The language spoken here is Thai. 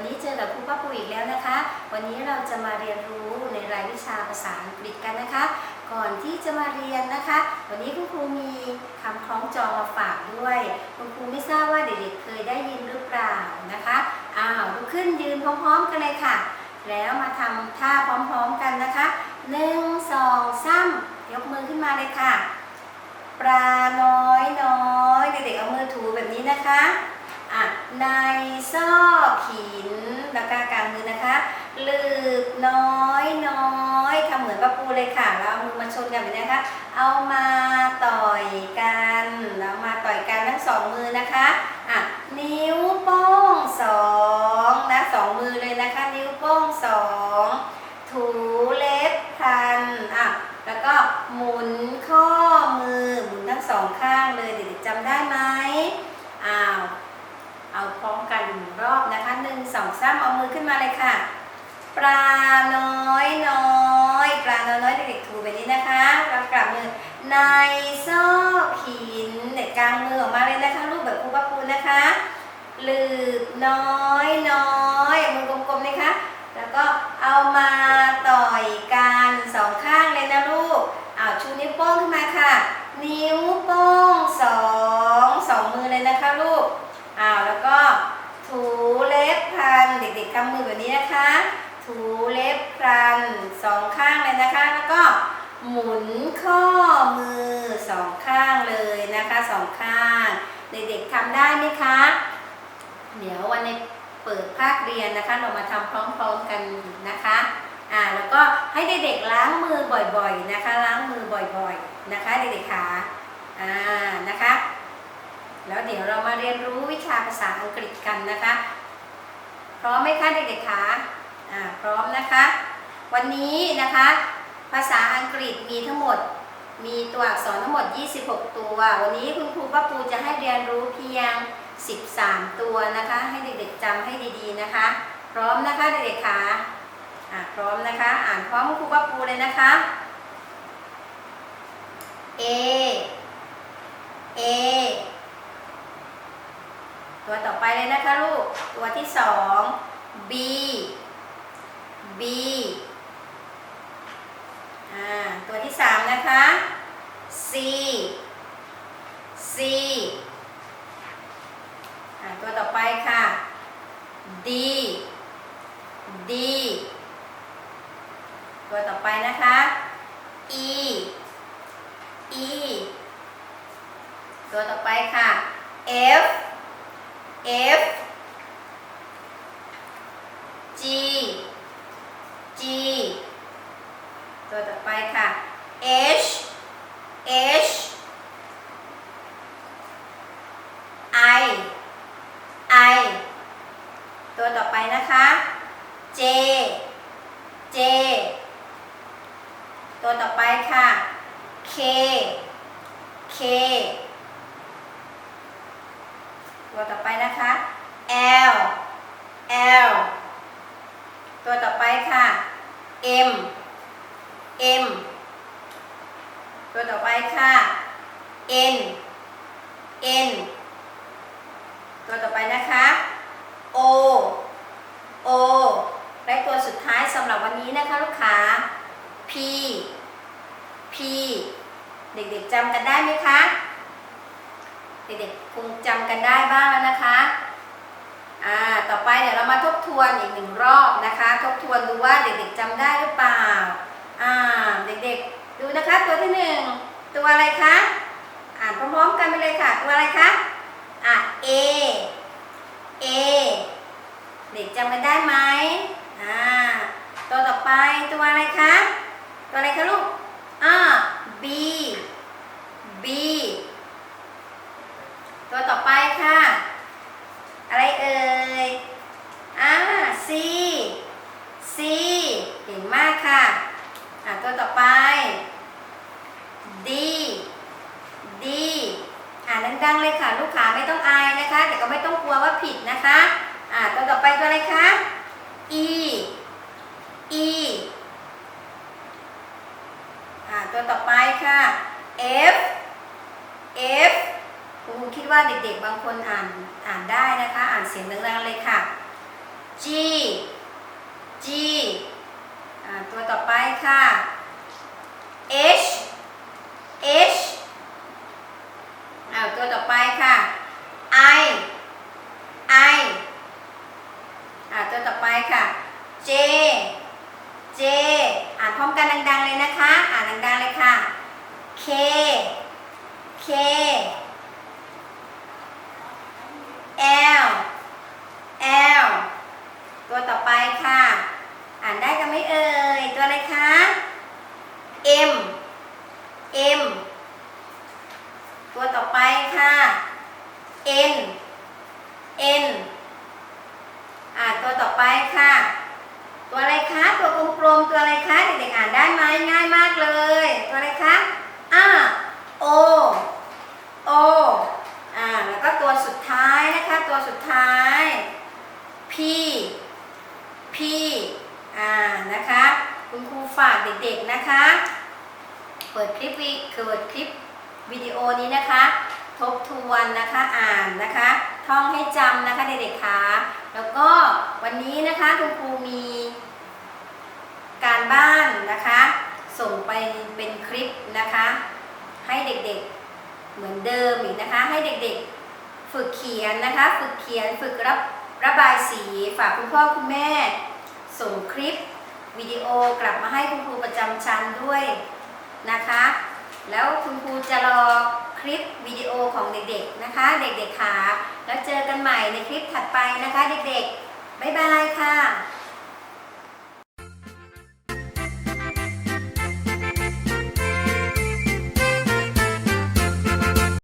วันนี้เจอกับครูป้าปูอีกแล้วนะคะ วันนี้เราจะมาเรียนรู้ในรายวิชาภาษาอังกฤษกันนะคะ ก่อนที่จะมาเรียนนะคะ วันนี้คุณครูมีคำคล้องจองมาฝากด้วย คุณครูไม่ทราบว่าเด็กๆเคยได้ยินหรือเปล่านะคะอ้าวลุกขึ้นยืนพร้อมๆกันเลยค่ะ แล้วมาทำท่าพร้อมๆกันนะคะหนึ่งสองสามยกมือขึ้นมาเลยค่ะ ปลาน้อยน้อยเด็กๆเอามือถูแบบนี้นะคะ อะในซอกหินแล้วก็กลางมือนะคะลืบน้อยน้อยทำเหมือนปะปูเลยค่ะแล้วเอามือมาชนกันแบบนี้นะคะเอามาต่อยกันแล้วมาต่อยกันทั้งสองมือนะคะอะนิ้วโป้งสองนะสองมือเลยนะคะ นิ้วโป้งสองถูเล็บพันอะ แล้วก็หมุนข้อมือหมุนทั้งสองข้างเลยเด็กๆจำได้ไหมอ้าว เอาพ รอบนะคะหนึ่งสองสามเอามือขึ้นมาเลยค่ะ ปลาน้อยน้อยปลาน้อยน้อยเด็กๆถูไปนี้นะคะแล้วกลับมือในซอกหินเด็กกลางมือออกมาเลยนะคะรูปแบบครูปะปูนะคะลืบน้อยน้อยมือกลมๆนะคะ แล้วก็เอามาต่อยกันสองข้างเลยนะลูกอ้าวชูนิ้วโป้งขึ้นมาค่ะ นิ้วโป้งสองสองมือเลยนะคะลูกอ้าวแล้วก็ถูเล็บพรันเด็กๆทำมือแบบนี้นะคะ ถูเล็บพรันสองข้างเลยนะคะ แล้วก็หมุนข้อมือสองข้างเลยนะคะสองข้างเด็กๆทำได้ไหมคะ เดี๋ยววันในเปิดภาคเรียนนะคะ เรามาทำพร้อมๆกันนะคะอ่าแล้วก็ให้เด็กๆล้างมือบ่อยๆนะคะ ล้างมือบ่อยๆนะคะเด็กๆค่ะอ่านะคะ แล้วเดี๋ยวเรามาเรียนรู้วิชาภาษาอังกฤษกันนะคะ พร้อมไหมคะเด็กๆคะอ่าพร้อมนะคะ วันนี้นะคะ ภาษาอังกฤษมีทั้งหมด มีตัวอักษรทั้งหมด 26 ตัว วันนี้คุณครูป้าปูจะให้เรียนรู้เพียง 13 ตัวนะคะ ให้เด็กๆจำให้ดีๆนะคะ พร้อมนะคะเด็กๆคะอ่าพร้อมนะคะ อ่านพร้อมครูป้าปูเลยนะคะ A A ตัวต่อไปเลยนะคะลูก ตัวที่สอง B B อ่า ตัวที่สามนะคะ C C อ่า ตัวต่อไปค่ะ D D ตัวต่อไปนะคะ E E ตัวต่อไปค่ะ F F G G ตัวต่อไปค่ะ H H I I ตัวต่อไปนะคะ J J ตัวต่อไปค่ะ K K ตัวต่อไปนะคะ L ตัวต่อไปค่ะ M M ตัวต่อไปค่ะ N N ตัวต่อไปนะคะ O O และตัวสุดท้ายสำหรับวันนี้นะคะลูกค้า P P เด็กๆจำกันได้ไหมคะ เด็กๆคงจำกันได้บ้างแล้วนะคะ อ่าต่อไปเดี๋ยวเรามาทบทวนอีกหนึ่งรอบนะคะ ทบทวนดูว่าเด็กๆจำได้หรือเปล่าอ่าเด็กๆดูนะคะตัวที่หนึ่งตัวอะไรคะอ่านพร้อมๆกันไปเลยค่ะ ตัวอะไรคะอะ A A เด็กจำกันได้ไหมอ่าตัวต่อไปตัวอะไรคะ ตัวอะไรคะลูกอ่า B ตัวต่อไปค่ะ อะไรเอ่ย อ่า C C เก่งมากค่ะ อ่าตัวต่อไป D D อ่านดังเลยค่ะ ลูกค้าไม่ต้องอายนะคะ แต่ก็ไม่ต้องกลัวว่าผิดนะคะ อ่าตัวต่อไปตัวอะไรคะ E E อ่าตัวต่อไปค่ะ F F คุณครูคิดว่าเด็กๆ บางคนอ่านอ่านได้นะคะ อ่านเสียงดังๆเลยค่ะ G G อ่าตัวต่อไปค่ะ H H อ่าตัวต่อไปค่ะ I I อ่าตัวต่อไปค่ะ J J อ่านพร้อมกันดังๆเลยนะคะ อ่านดังๆเลยค่ะ K K L L ตัวต่อไปค่ะ อ่านได้กันไหมเอ่ย ตัวอะไรคะ M M ตัวต่อไปค่ะ N N อ่าตัวต่อไปค่ะ ตัวอะไรคะ ตัวกลมๆ ตัวอะไรคะ เด็กๆอ่านได้ไหมง่ายมากเลย ตัวอะไรคะอ่า O O อ่า แล้วก็ตัวสุดท้ายนะคะ ตัวสุดท้าย P P อ่านะคะ คุณครูฝากเด็กๆนะคะ เปิดคลิปวิเปิดคลิปวิดีโอนี้นะคะ ทบทวนนะคะอ่านนะคะ ท่องให้จำนะคะเด็กๆคะแล้วก็วันนี้นะคะคุณครูมีการบ้านนะคะ ส่งไปเป็นคลิปนะคะ ให้เด็กๆเหมือนเดิมอีกนะคะ ให้เด็กๆ ฝึกเขียนนะคะ ฝึกเขียนฝึกรับ ระบายสีฝากคุณพ่อคุณแม่ ส่งคลิปวิดีโอกลับมาให้คุณครูประจำชั้นด้วยนะคะ แล้วคุณครูจะรอคลิปวิดีโอของเด็กๆนะคะ เด็กๆค่ะแล้วเจอกันใหม่ในคลิปถัดไปนะคะ เด็กๆบ๊ายบายค่ะ